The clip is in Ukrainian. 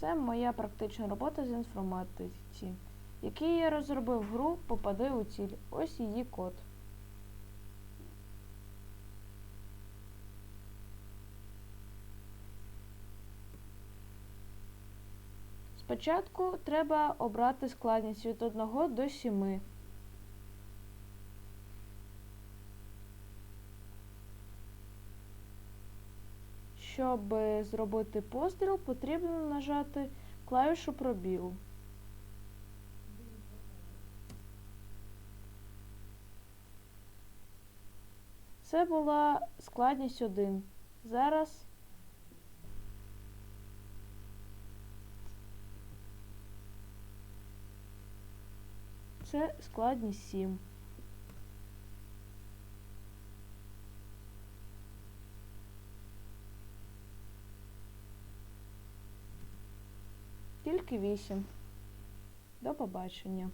Це моя практична робота з інформатиці, який я розробив гру Попади у ціль. Ось її код. Спочатку треба обрати складність від 1 до 7. Щоб зробити постріл, потрібно нажати клавішу пробіл. Це була складність 1. Зараз це складність 7. Тільки 8. До побачення.